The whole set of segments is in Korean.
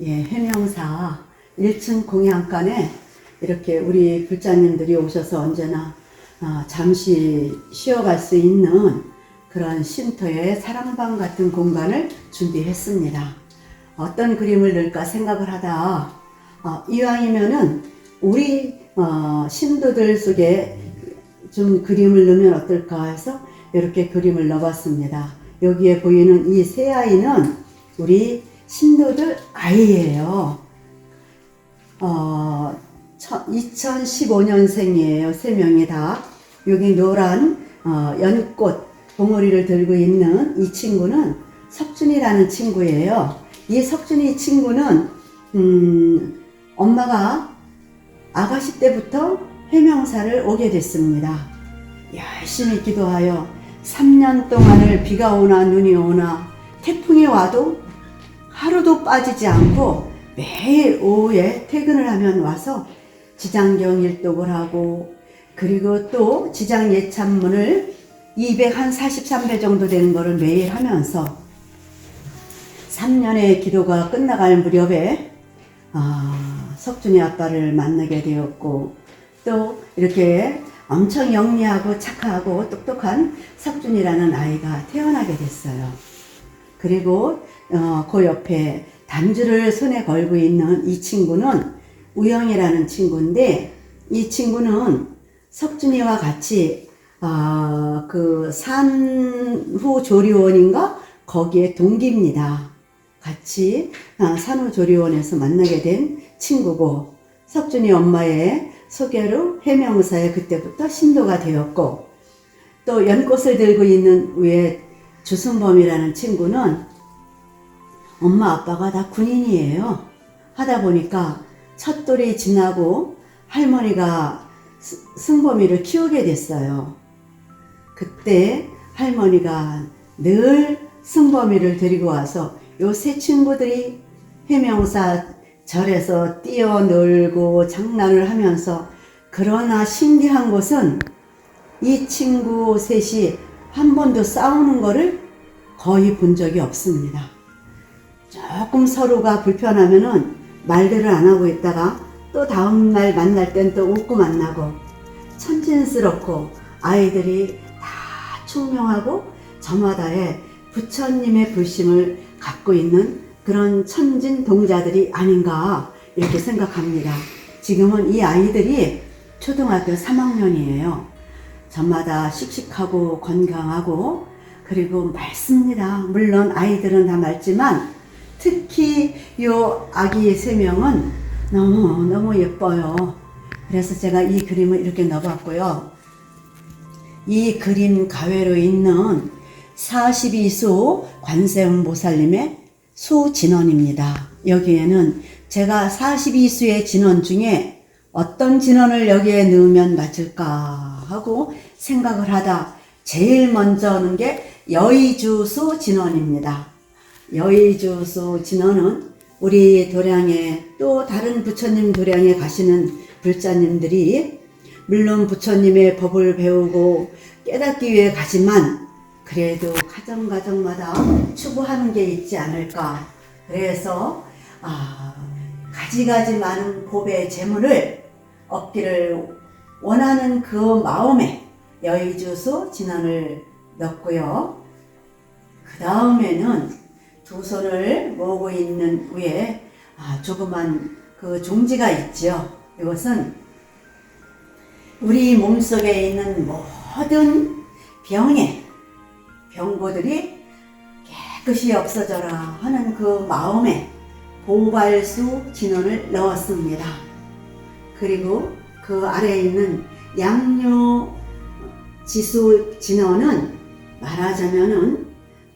예, 해명사 1층 공양간에 이렇게 우리 불자님들이 오셔서 언제나 아, 잠시 쉬어갈 수 있는 그런 쉼터의 사랑방 같은 공간을 준비했습니다. 어떤 그림을 넣을까 생각을 하다 어, 이왕이면은 우리 어, 신도들 속에 좀 그림을 넣으면 어떨까 해서 이렇게 그림을 넣어봤습니다. 여기에 보이는 이 세 아이는 우리 신도들 아이예요. 어, 2015년생이에요. 세 명이 다. 여기 노란 어, 연꽃 봉오리를 들고 있는 이 친구는 석준이라는 친구예요. 이 석준이 친구는 음, 엄마가 아가씨 때부터 해명사를 오게 됐습니다. 열심히 기도하여 3년 동안을 비가 오나 눈이 오나 태풍이 와도 하루도 빠지지 않고 매일 오후에 퇴근을 하면 와서 지장경 일독을 하고 그리고 또 지장 예찬문을 243배 정도 되는 거를 매일 하면서 3년의 기도가 끝나갈 무렵에 아, 석준이 아빠를 만나게 되었고 또 이렇게 엄청 영리하고 착하고 똑똑한 석준이라는 아이가 태어나게 됐어요. 그리고 어, 그 옆에 단주를 손에 걸고 있는 이 친구는 우영이라는 친구인데 이 친구는 석준이와 같이 어, 그 산후조리원인가 거기에 동기입니다. 같이 아, 산후조리원에서 만나게 된 친구고 석준이 엄마의 소개로 해명사에 그때부터 신도가 되었고 또 연꽃을 들고 있는 위에 주순범이라는 친구는 엄마 아빠가 다 군인이에요. 하다 보니까 첫돌이 지나고 할머니가 스- 승범이를 키우게 됐어요. 그때 할머니가 늘 승범이를 데리고 와서 요 세 친구들이 해명사 절에서 뛰어놀고 장난을 하면서 그러나 신기한 것은 이 친구 셋이 한 번도 싸우는 거를 거의 본 적이 없습니다. 조금 서로가 불편하면은 말들을 안 하고 있다가 또 다음날 만날 땐 또 웃고 만나고 천진스럽고 아이들이 다 총명하고 저마다의 부처님의 불심을 갖고 있는 그런 천진 동자들이 아닌가 이렇게 생각합니다. 지금은 이 아이들이 초등학교 3학년이에요. 저마다 씩씩하고 건강하고 그리고 맑습니다. 물론 아이들은 다 맑지만 특히 요 아기 세 명은 너무 너무 예뻐요. 그래서 제가 이 그림을 이렇게 넣어봤고요. 이 그림 가외로 있는 42수 관세음 보살님의 수진원입니다. 여기에는 제가 42수의 진원 중에 어떤 진원을 여기에 넣으면 맞을까 하고 생각을 하다 제일 먼저 하는 게 여의주수 진원입니다. 여의주수 진원은 우리 도량에 또 다른 부처님 도량에 가시는 불자님들이 물론 부처님의 법을 배우고 깨닫기 위해 가지만 그래도 가정 가정마다 추구하는 게 있지 않을까. 그래서 아, 가지가지 많은 법의 재물을 얻기를 원하는 그 마음에 여의주수 진원을 넣고요. 그 다음에는 두 손을 모으고 있는 위에 아, 조그만 그 종지가 있죠. 이것은 우리 몸속에 있는 모든 병에 병고들이 깨끗이 없어져라 하는 그 마음에 보발수 진원을 넣었습니다. 그리고 그 아래에 있는 양료 지수 진원은 말하자면은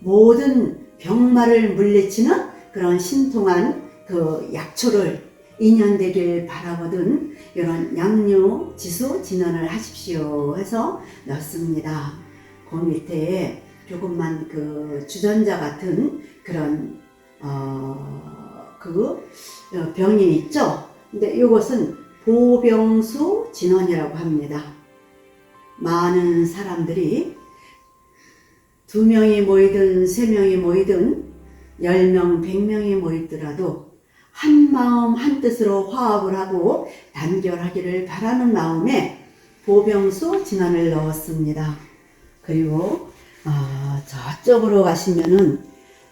모든 병마를 물리치는 그런 신통한 그 약초를 인연되길 바라거든 이런 양료 지수 진원을 하십시오 해서 넣습니다. 그 밑에 조금만 그 주전자 같은 그런 어그 병이 있죠. 근데 이것은 보병수 진원이라고 합니다. 많은 사람들이 두 명이 모이든 세 명이 모이든 열 명, 백 명이 모이더라도 한 마음 한 뜻으로 화합을 하고 단결하기를 바라는 마음에 보병소 진안을 넣었습니다. 그리고 아, 저쪽으로 가시면은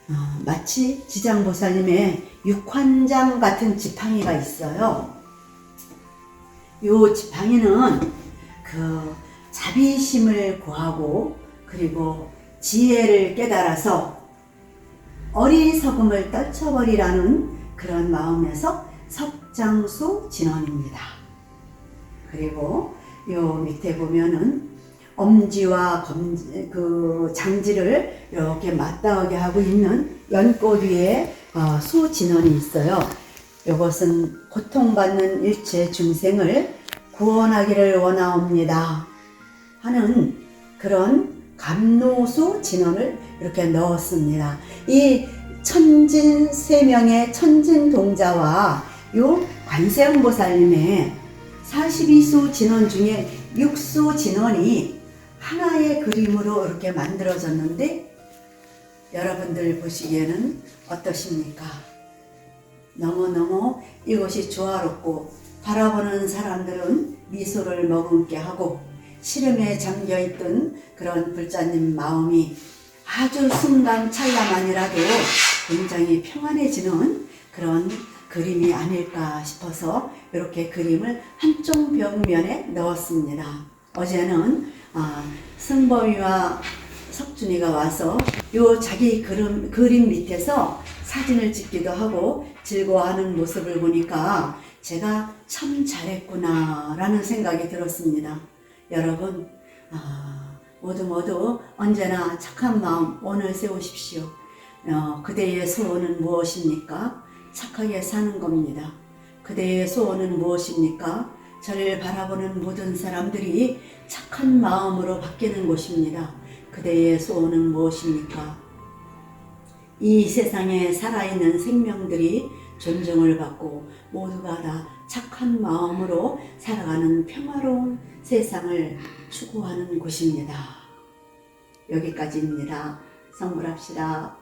아, 마치 지장보살님의 육환장 같은 지팡이가 있어요. 요 지팡이는 그 자비심을 구하고 그리고 지혜를 깨달아서 어리석음을 떨쳐버리라는 그런 마음에서 석장수 진원입니다. 그리고 요 밑에 보면은 엄지와 검지, 그 장지를 이렇게 맞닿게 하고 있는 연꽃 위에 어, 수진원이 있어요. 이것은 고통받는 일체 중생을 구원하기를 원하옵니다. 하는 그런 감노수 진원을 이렇게 넣었습니다. 이 천진 세 명의 천진 동자와 요 관세음 보살님의 42수 진원 중에 6수 진원이 하나의 그림으로 이렇게 만들어졌는데 여러분들 보시기에는 어떠십니까? 너무너무 이것이 조화롭고 바라보는 사람들은 미소를 머금게 하고 시름에 잠겨있던 그런 불자님 마음이 아주 순간 찰나만이라도 굉장히 평안해지는 그런 그림이 아닐까 싶어서 이렇게 그림을 한쪽 벽면에 넣었습니다. 어제는 아, 승범이와 석준이가 와서 요 자기 그림, 그림 밑에서 사진을 찍기도 하고 즐거워하는 모습을 보니까 제가 참 잘했구나 라는 생각이 들었습니다. 여러분, 아, 모두 모두 언제나 착한 마음 오늘 세우십시오. 어, 그대의 소원은 무엇입니까? 착하게 사는 겁니다. 그대의 소원은 무엇입니까? 저를 바라보는 모든 사람들이 착한 마음으로 바뀌는 곳입니다. 그대의 소원은 무엇입니까? 이 세상에 살아있는 생명들이 존중을 받고 모두가 다 착한 마음으로 살아가는 평화로운 세상을 추구하는 곳입니다. 여기까지입니다. 성불합시다.